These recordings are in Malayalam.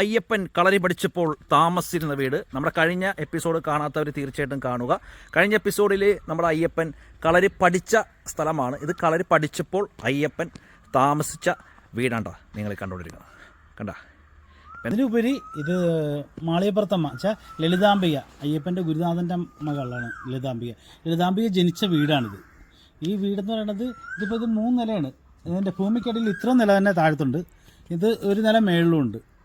അയ്യപ്പൻ കളരി പഠിച്ചപ്പോൾ താമസിച്ചിരുന്ന വീട്. നമ്മുടെ കഴിഞ്ഞ എപ്പിസോഡ് കാണാത്തവർ തീർച്ചയായിട്ടും കാണുക. കഴിഞ്ഞ എപ്പിസോഡിൽ നമ്മുടെ അയ്യപ്പൻ കളരി പഠിച്ച സ്ഥലമാണ്. ഇത് കളരി പഠിച്ചപ്പോൾ അയ്യപ്പൻ താമസിച്ച വീടാണ്ട നിങ്ങൾ കണ്ടുകൊണ്ടിരിക്കുന്നത്. കണ്ട? അതിലുപരി ഇത് മാളിയപ്പുറത്തമ്മ വെച്ചാൽ ലളിതാംബിക അയ്യപ്പന്റെ ഗുരുനാഥന്റെ മകളാണ് ലളിതാംബിക. ലളിതാംബിക ജനിച്ച വീടാണിത്. ഈ വീടെന്ന് പറയുന്നത് ഇതിപ്പോൾ ഇത് മൂന്ന് നിലയാണ്. ഇതിന്റെ ഭൂമിക്കടിയിൽ ഇത്ര നില തന്നെ താഴത്തുണ്ട്. ഇത് ഒരു നില മേളിലും ഉണ്ട് അത്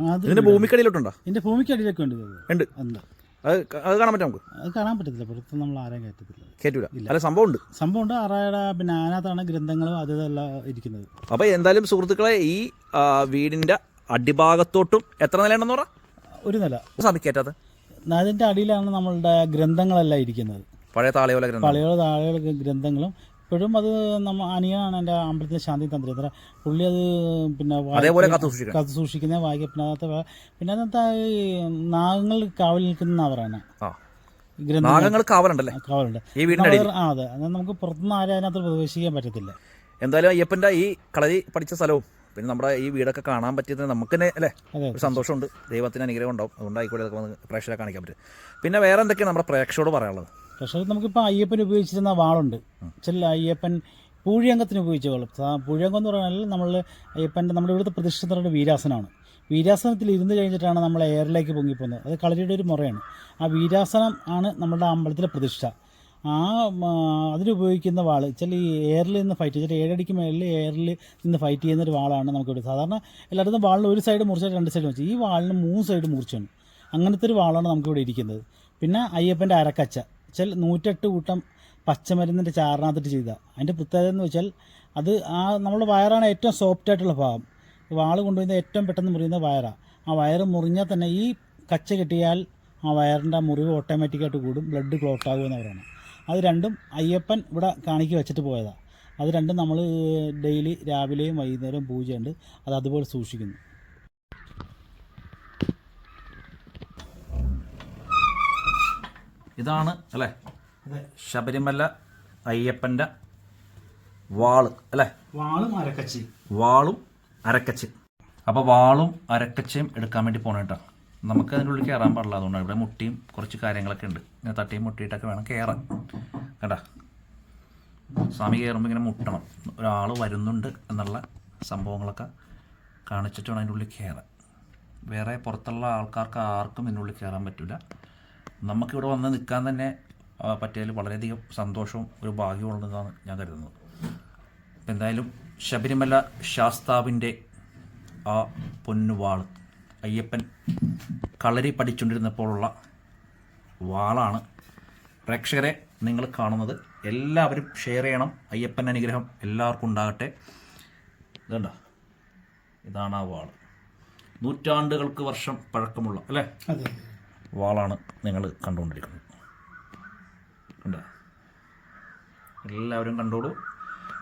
ഇതിന്റെ ഭൂമിക്കടിയിലോട്ടുണ്ടോ? ഇതിന്റെ ഭൂമിക്കടിയിലൊക്കെ ഉണ്ട് ഉണ്ട്. ഉണ്ട്. അത് അത് കാണാൻ പറ്റും നമുക്ക്? അത് കാണാൻ പറ്റത്തില്ല. പുറത്ത് നമ്മൾ ആരെയും കയറ്റത്തില്ല. കയറ്റൂല. അല്ല സംഭവം ഉണ്ട് സംഭവമുണ്ട്. ആറായുടെ പിന്നെ അതിനകത്താണ് ഗ്രന്ഥങ്ങളും അത് ഇതെല്ലാം ഇരിക്കുന്നത്. അപ്പോൾ എന്തായാലും സുഹൃത്തുക്കളെ ഈ ആ, വീടിന്റെ അടിഭാഗത്തോട്ടും എത്ര നിലയുണ്ടെന്ന് പറ? ഒരു നില. സമയം കയറ്റാത്ത. അതിന്റെ അടിയിലാണ് നമ്മളുടെ ഗ്രന്ഥങ്ങളെല്ലാം ഇരിക്കുന്നത്. പഴയ താളയോല ഗ്രന്ഥം. പഴയ താഴെ ഗ്രന്ഥങ്ങളും ഇപ്പോഴും അത് നമ്മ അനിയനാണ് എന്റെ അമ്പലത്തിലെ ശാന്തി തന്ത്രി. അത്ര പുള്ളി അത് പിന്നെ കത്ത് അതേപോലെ കാത്തു സൂക്ഷിക്കുന്ന വായിക്കുക പിന്നെ അതിനകത്ത് പിന്നെ അതിനകത്ത് ഈ നാഗങ്ങൾ കാവൽ നിൽക്കുന്ന ഗ്രന്ഥ നാഗങ്ങൾ കാവലുണ്ടല്ലേ? കാവലുണ്ട്. ഈ ആ അതെ. നമുക്ക് പുറത്തുനിന്ന് ആരും അതിനകത്ത് പ്രവേശിക്കാൻ പറ്റത്തില്ല. എന്തായാലും അയ്യപ്പന്റെ ഈ കളരി പഠിച്ച സ്ഥലവും പിന്നെ നമ്മുടെ ഈ വീടൊക്കെ കാണാൻ പറ്റിയതിന് നമുക്ക് തന്നെ അല്ലേ? ഒരു സന്തോഷമുണ്ട്. ദൈവത്തിന് അനുഗ്രഹം ഉണ്ടാവും. അതുകൊണ്ടായിക്കോട്ടെ അതൊക്കെ ഇതൊക്കെ വന്ന് പ്രേക്ഷകരെ കാണിക്കാൻ പറ്റും. പിന്നെ വേറെ എന്തൊക്കെയാണ് നമ്മുടെ പ്രേക്ഷകരോട് പറയാനുള്ളത്? പ്രേക്ഷകർ നമുക്കിപ്പോൾ അയ്യപ്പൻ ഉപയോഗിച്ചിരുന്ന വാളുണ്ട്. ചില അയ്യപ്പൻ പൂഴിയംഗത്തിന് ഉപയോഗിച്ച സാ- പൂഴിയംഗം എന്ന് പറഞ്ഞാൽ നമ്മൾ അയ്യപ്പന്റെ നമ്മുടെ ഇവിടുത്തെ പ്രതിഷ്ഠിതരുടെ വീരാസനമാണ്. വീരാസനത്തിൽ ഇരുന്ന് കഴിഞ്ഞിട്ടാണ് നമ്മൾ എയറിലേക്ക് പൊങ്ങിപ്പോകുന്നത്. അത് കളരിയുടെ ഒരു മുറയാണ്. ആ വീരാസനം ആണ് നമ്മുടെ അമ്പലത്തിലെ പ്രതിഷ്ഠ. ആ അതിലുപയോഗിക്കുന്ന വാൾ ചില ഈ എയറിൽ നിന്ന് ഫൈറ്റ് ചില ഏഴടിക്ക് മേളിൽ എയറിൽ നിന്ന് ഫൈറ്റ് ചെയ്യുന്ന ഒരു വാളാണ് നമുക്കിവിടെ. സാധാരണ എല്ലായിടത്തും വാളിന് ഒരു സൈഡ് മുറിച്ചാൽ രണ്ട് സൈഡ് മുറിച്ചു ഈ വാളിന് മൂന്ന് സൈഡ് മുറിച്ചാണ്. അങ്ങനത്തെ ഒരു വാളാണ് നമുക്കിവിടെ ഇരിക്കുന്നത്. പിന്നെ അയ്യപ്പന്റെ അരക്കച്ച. ചില നൂറ്റെട്ട് കൂട്ടം പച്ചമരുന്നിന്റെ ചാറിനകത്തിട്ട് ചെയ്ത. അതിന്റെ പ്രത്യേകത എന്ന് വെച്ചാൽ അത് ആ നമ്മുടെ വയറാണ് ഏറ്റവും സോഫ്റ്റ് ആയിട്ടുള്ള ഭാഗം. വാൾ കൊണ്ടുപോയി ഏറ്റവും പെട്ടെന്ന് മുറിയുന്ന വയറാണ് ആ വയറ് മുറിഞ്ഞാൽ തന്നെ ഈ കച്ച കിട്ടിയാൽ ആ വയറിന്റെ മുറിവ് ഓട്ടോമാറ്റിക്കായിട്ട് കൂടും. ബ്ലഡ് ക്ലോട്ട് പറയുന്നത്. അത് രണ്ടും അയ്യപ്പൻ ഇവിടെ കാണിക്ക് വെച്ചിട്ട് പോയതാണ് അത് രണ്ടും നമ്മൾ ഡെയിലി രാവിലെയും വൈകുന്നേരവും പൂജയുണ്ട്. അത് അതുപോലെ സൂക്ഷിക്കുന്നു. ഇതാണ് അല്ലേ? ശബരിമല അയ്യപ്പന്റെ വാൾ അല്ലേ? വാളും അരക്കച്ചി. വാളും അരക്കച്ചി. അപ്പോൾ വാളും അരക്കച്ചയും എടുക്കാൻ വേണ്ടി പോകണം കേട്ടോ നമുക്ക് അതിന്റെ ഉള്ളിൽ കയറാൻ പാടില്ല. അതുകൊണ്ടാണ് ഇവിടെ മുട്ടിയും കുറച്ച് കാര്യങ്ങളൊക്കെ ഉണ്ട്. ഇങ്ങനെ തട്ടിയും മുട്ടിയിട്ടൊക്കെ വേണം കയറാൻ. കേട്ടാ സ്വാമി കയറുമ്പോൾ ഇങ്ങനെ മുട്ടണം. ഒരാൾ വരുന്നുണ്ട് എന്നുള്ള സംഭവങ്ങളൊക്കെ കാണിച്ചിട്ട് വേണം അതിന്റെ ഉള്ളിൽ കയറാൻ. വേറെ പുറത്തുള്ള ആൾക്കാർക്ക് ആർക്കും ഇതിന്റെ ഉള്ളിൽ കയറാൻ പറ്റില്ല നമുക്കിവിടെ വന്ന് നിൽക്കാൻ തന്നെ പറ്റിയതിൽ വളരെയധികം സന്തോഷവും ഒരു ഭാഗ്യവും ഉള്ളതാണ് ഞാൻ കരുതുന്നത്. അപ്പം എന്തായാലും ശബരിമല ശാസ്താവിന്റെ ആ പൊന്നുവാൾ അയ്യപ്പൻ കളരി പഠിച്ചുകൊണ്ടിരുന്നപ്പോഴുള്ള വാളാണ്. പ്രേക്ഷകരെ നിങ്ങൾ കാണുന്നത് എല്ലാവരും ഷെയർ ചെയ്യണം. അയ്യപ്പൻ അനുഗ്രഹം എല്ലാവർക്കും ഉണ്ടാകട്ടെ. ഇതുണ്ട? ഇതാണ് ആ വാൾ നൂറ്റാണ്ടുകൾക്ക് വർഷം പഴക്കമുള്ള അല്ലേ? വാളാണ് നിങ്ങൾ കണ്ടുകൊണ്ടിരിക്കുന്നത്. കണ്ടോ? എല്ലാവരും കണ്ടോളൂ.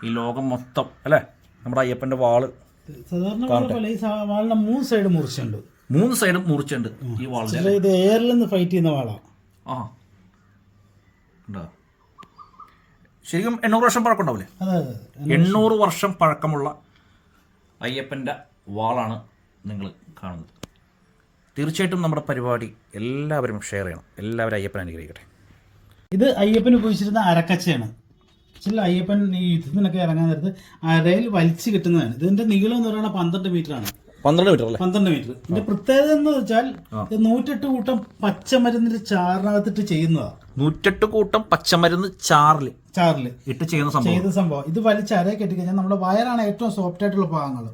ഈ ലോകം മൊത്തം അല്ലേ? നമ്മുടെ അയ്യപ്പന്റെ വാൾ സാധാരണ ഈ വാളിന്റെ മൂന്ന് സൈഡ് മുറിച്ചുണ്ട്. മൂന്ന് സൈഡും മുറിച്ചുണ്ട് ഈ വാളിന്റെ ഇത് എയറിൽ നിന്ന് ഫൈറ്റ് ചെയ്യുന്ന വാളാ. ആ. ഉണ്ടോ? ശരിക്കും എണ്ണൂറ് വർഷം പഴക്കമുണ്ടാവില്ലേ? എണ്ണൂറ് വർഷം പഴക്കമുള്ള അയ്യപ്പന്റെ വാളാണ് നിങ്ങൾ കാണുന്നത്. തീർച്ചയായിട്ടും നമ്മുടെ പരിപാടി എല്ലാവരും ഷെയർ ചെയ്യണം. എല്ലാവരും അയ്യപ്പൻ അനുഗ്രഹിക്കട്ടെ. ഇത് അയ്യപ്പൻ ഉപയോഗിച്ചിരുന്ന അരക്കച്ചയാണ്. ചില അയ്യപ്പൻ ഈ യുദ്ധത്തിനൊക്കെ ഇറങ്ങാൻ നേരത്ത് അരയിൽ വലിച്ചു കിട്ടുന്നതാണ്. ഇതിന്റെ നീളം എന്ന് പറയുന്നത് പന്ത്രണ്ട് മീറ്റർ ആണ്. പന്ത്രണ്ട് മീറ്റർ അല്ലേ? പന്ത്രണ്ട് മീറ്റർ ഇതിന്റെ പ്രത്യേകത എന്ന് വെച്ചാൽ ഇത് നൂറ്റെട്ട് കൂട്ടം പച്ചമരുന്നിന്റെ ചാറിനകത്തിട്ട് ചെയ്യുന്നതാണ് നൂറ്റെട്ട് കൂട്ടം പച്ചമരുന്ന് ചാറിൽ. ചാറിൽ. ഇട്ട് ചെയ്യുന്ന സംഭവം. ചെയ്ത സംഭവം. ഇത് വലിച്ച് അരയെ കെട്ടിക്കഴിഞ്ഞാൽ നമ്മുടെ വയറാണ് ഏറ്റവും സോഫ്റ്റ് ആയിട്ടുള്ള ഭാഗങ്ങൾ.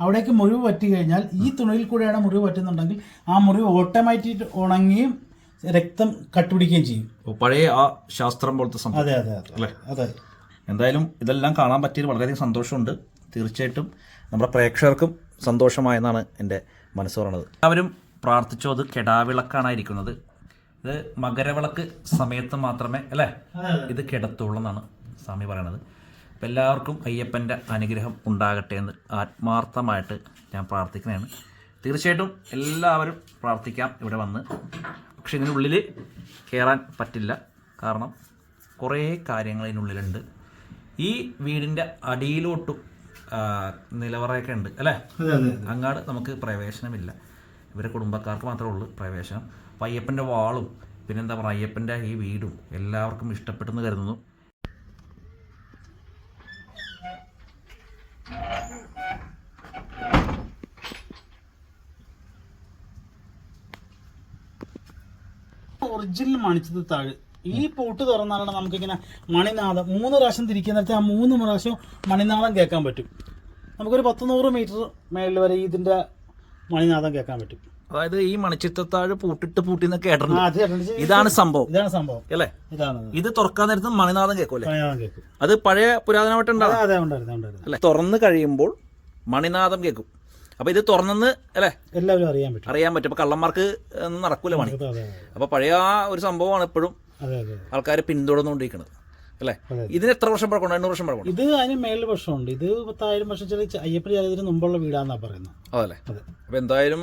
അവിടേക്ക് മുറിവ് പറ്റി കഴിഞ്ഞാൽ ഈ തുണിയിൽ കൂടെയാണ് മുറിവ് പറ്റുന്നുണ്ടെങ്കിൽ ആ മുറിവ് ഓട്ടോമാറ്റിക് ഉണങ്ങുകയും രക്തം കട്ടുപിടിക്കുകയും ചെയ്യും. പഴയ ആ ശാസ്ത്രം പോലത്തെ സംഭവം. അതെ അതെ അതെ. അതെ. എന്തായാലും ഇതെല്ലാം കാണാൻ പറ്റിയത് വളരെയധികം സന്തോഷമുണ്ട്. തീർച്ചയായിട്ടും നമ്മുടെ പ്രേക്ഷകർക്കും സന്തോഷമായെന്നാണ് എന്റെ മനസ്സ് പറയുന്നത് എല്ലാവരും പ്രാർത്ഥിച്ചോ അത് കെടാവിളക്കാണായിരിക്കുന്നത്. ഇത് മകരവിളക്ക് സമയത്ത് മാത്രമേ അല്ലേ? ഇത് കിടത്തുള്ളൂ എന്നാണ് സ്വാമി പറയണത്. അപ്പം എല്ലാവർക്കും അയ്യപ്പന്റെ അനുഗ്രഹം ഉണ്ടാകട്ടെ എന്ന് ആത്മാർത്ഥമായിട്ട് ഞാൻ പ്രാർത്ഥിക്കുന്നതാണ്. തീർച്ചയായിട്ടും എല്ലാവരും പ്രാർത്ഥിക്കാം. ഇവിടെ വന്ന് പക്ഷെ ഇതിനുള്ളിൽ കയറാൻ പറ്റില്ല. കാരണം കുറേ കാര്യങ്ങൾ ഇതിനുള്ളിലുണ്ട്. ഈ വീടിന്റെ അടിയിലോട്ടും നിലവറയൊക്കെ ഉണ്ട് അല്ലേ? അങ്ങാട് നമുക്ക് പ്രവേശനമില്ല. ഇവരെ കുടുംബക്കാർക്ക് മാത്രമേ ഉള്ളൂ പ്രവേശനം. അപ്പം അയ്യപ്പന്റെ വാളും പിന്നെന്താ പറയുക അയ്യപ്പന്റെ ഈ വീടും എല്ലാവർക്കും ഇഷ്ടപ്പെട്ടെന്ന് കരുതുന്നു. ഒറിജിനൽ മണിച്ചത് താഴ്. ഈ പൂട്ട് തുറന്നാലാണ് നമുക്കിങ്ങനെ മണിനാഥം മൂന്ന് പ്രാവശ്യം തിരിക്കുന്നിടത്ത് ആ മൂന്ന് പ്രാവശ്യം മണിനാഥം കേൾക്കാൻ പറ്റും. നമുക്കൊരു പത്ത് നൂറ് മീറ്റർ മേളിൽ വരെ ഇതിന്റെ മണിനാഥം കേൾക്കാൻ പറ്റും. അതായത് ഈ മണിച്ചിത്രത്താഴ് പൂട്ടിട്ട് പൂട്ടി കേട്ടിട്ടുണ്ട്. ഇതാണ് സംഭവം. ഇതാണ് സംഭവം. അല്ലേ? ഇതാണ്. ഇത് തുറക്കാൻ നേരത്ത് മണിനാഥം കേൾക്കുമല്ലേ കേൾക്കും. അത് പഴയ പുരാതനമായിട്ടുണ്ടാകും ഉണ്ടായിരുന്നു. അല്ലേ? തുറന്ന് കഴിയുമ്പോൾ മണിനാഥം കേൾക്കും. അപ്പൊ ഇത് തുറന്നെന്ന് അല്ലേ? എല്ലാവരും അറിയാൻ പറ്റും. അറിയാൻ പറ്റും. അപ്പൊ കള്ളന്മാർക്ക് നടക്കൂല മണി അതെ അതെ അപ്പൊ പഴയ ആ ഒരു സംഭവമാണ് അതെ ആൾക്കാർ പിന്തുടർന്നുകൊണ്ടിരിക്കുന്നത്. അല്ലേ? ഇതിന് എത്ര വർഷം പഴക്കമുണ്ട്? എണ്ണൂറ് വർഷം പഴക്കം ഇത് അതിന് മേളിൽ വർഷമുണ്ട്. ഇത് പത്തായിരം വർഷം ചെറിയ അയ്യപ്പൻ ചരിത്രത്തിന് മുമ്പുള്ള വീടാന്നാ പറയുന്നത്. അതല്ലേ? അതെ. അപ്പൊ എന്തായാലും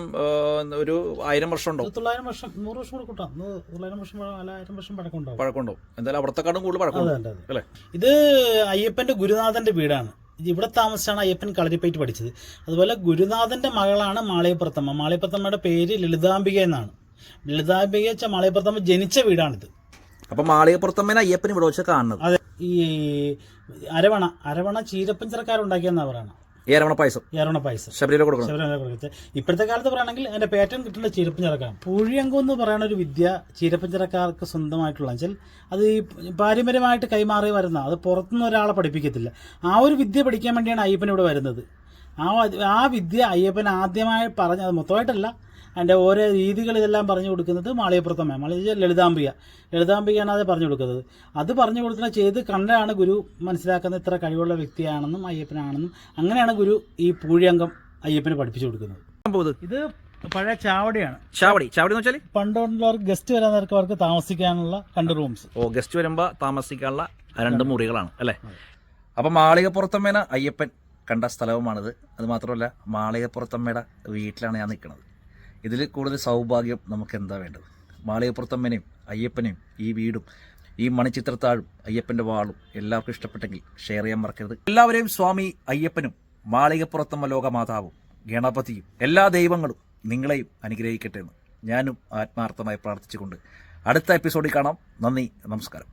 ഒരു ആയിരം വർഷം ഉണ്ടോ തൊള്ളായിരം വർഷം നൂറ് വർഷം കൂടെ കൂട്ടാം. തൊള്ളായിരം വർഷം നാലായിരം വർഷം പഴക്കം ഉണ്ടാവും പഴക്കമുണ്ടോ എന്തായാലും അവിടത്തെക്കാളും കൂടുതൽ പഴക്കം അല്ലേ? ഇത് അയ്യപ്പന്റെ ഗുരുനാഥന്റെ വീടാണ്. ഇത് ഇവിടെ താമസിച്ചാണ് അയ്യപ്പൻ കളരിപ്പയറ്റ് പഠിച്ചത്. അതുപോലെ ഗുരുനാഥന്റെ മകളാണ് മാളയപ്രത്തമ്മ മാളയപ്രത്തമ്മയുടെ പേര് ലളിതാംബിക എന്നാണ്. ലളിതാംബിക വെച്ച മാളയപ്രത്തമ്മ ജനിച്ച വീടാണിത്. അപ്പൊ മാളികപ്പുറത്തമ്മേനെ അയ്യപ്പൻ ഇവിടെ വെച്ച് കാണുന്നത്. അതെ ഈ അരവണ അരവണ ചീരപ്പഞ്ചരക്കാരുണ്ടാക്കിയെന്നാ പറയണം? ഈ അരവണ പായസം. ഈ അരവണ പായസം. ശബരിമല കൊടുക്കണം. ശബരിമല കൊടുക്കുന്നത് ഇപ്പോഴത്തെ കാലത്ത് പറയുകയാണെങ്കിൽ അതിന്റെ പാറ്റേൺ കിട്ടുന്ന ചീരപ്പഞ്ചിറക്കാണ്. പൂഴിയങ്കം എന്ന് പറയുന്ന ഒരു വിദ്യ ചീരപ്പഞ്ചിറക്കാർക്ക് സ്വന്തമായിട്ടുള്ള വെച്ചാൽ അത് ഈ പാരമ്പര്യമായിട്ട് കൈമാറി വരുന്ന അത് പുറത്തുനിന്ന് ഒരാളെ പഠിപ്പിക്കത്തില്ല. ആ ഒരു വിദ്യ പഠിക്കാൻ വേണ്ടിയാണ് അയ്യപ്പൻ ഇവിടെ വരുന്നത്. ആ ആ വിദ്യ അയ്യപ്പൻ ആദ്യമായി പറഞ്ഞ അത് മൊത്തമായിട്ടല്ല അതിന്റെ ഓരോ രീതികൾ ഇതെല്ലാം പറഞ്ഞു കൊടുക്കുന്നത് മാളികപ്പുറത്തമ്മ മാളിക ലളിതാംബിക. ലളിതാംബികയാണ് അത് പറഞ്ഞു കൊടുക്കുന്നത്. അത് പറഞ്ഞു കൊടുക്കുന്ന ചെയ്ത് കണ്ടാണ് ഗുരു മനസ്സിലാക്കുന്നത് ഇത്ര കഴിവുള്ള വ്യക്തിയാണെന്നും അയ്യപ്പനാണെന്നും അങ്ങനെയാണ് ഗുരു ഈ പൂഴിയംഗം അയ്യപ്പനെ പഠിപ്പിച്ചു കൊടുക്കുന്നത്. ഇത്? പഴയ ചാവടിയാണ്. ചാവടി. ചാവടി എന്ന് വെച്ചാൽ പണ്ടുള്ളവർക്ക് ഗസ്റ്റ് വരാൻ അവർക്ക് താമസിക്കാനുള്ള രണ്ട് റൂംസ് ഓ ഗസ്റ്റ് വരുമ്പോൾ താമസിക്കാനുള്ള രണ്ട് മുറികളാണ് അല്ലേ? അപ്പം മാളികപ്പുറത്തമ്മേന അയ്യപ്പൻ കണ്ട സ്ഥലവുമാണിത്. അത് മാത്രമല്ല മാളികപ്പുറത്തമ്മയുടെ വീട്ടിലാണ് ഞാൻ നിൽക്കുന്നത്. ഇതിൽ കൂടുതൽ സൗഭാഗ്യം നമുക്ക് എന്താ വേണ്ടത്? മാളികപ്പുറത്തമ്മനെയും അയ്യപ്പനെയും ഈ വീടും ഈ മണിച്ചിത്രത്താഴും അയ്യപ്പന്റെ വാളും എല്ലാവർക്കും ഇഷ്ടപ്പെട്ടെങ്കിൽ ഷെയർ ചെയ്യാൻ മറക്കരുത്. എല്ലാവരെയും സ്വാമി അയ്യപ്പനും മാളികപ്പുറത്തമ്മ ലോകമാതാവും ഗണപതിയും എല്ലാ ദൈവങ്ങളും നിങ്ങളെയും അനുഗ്രഹിക്കട്ടെ എന്ന് ഞാനും ആത്മാർത്ഥമായി പ്രാർത്ഥിച്ചുകൊണ്ട് അടുത്ത എപ്പിസോഡിൽ കാണാം. നന്ദി നമസ്കാരം.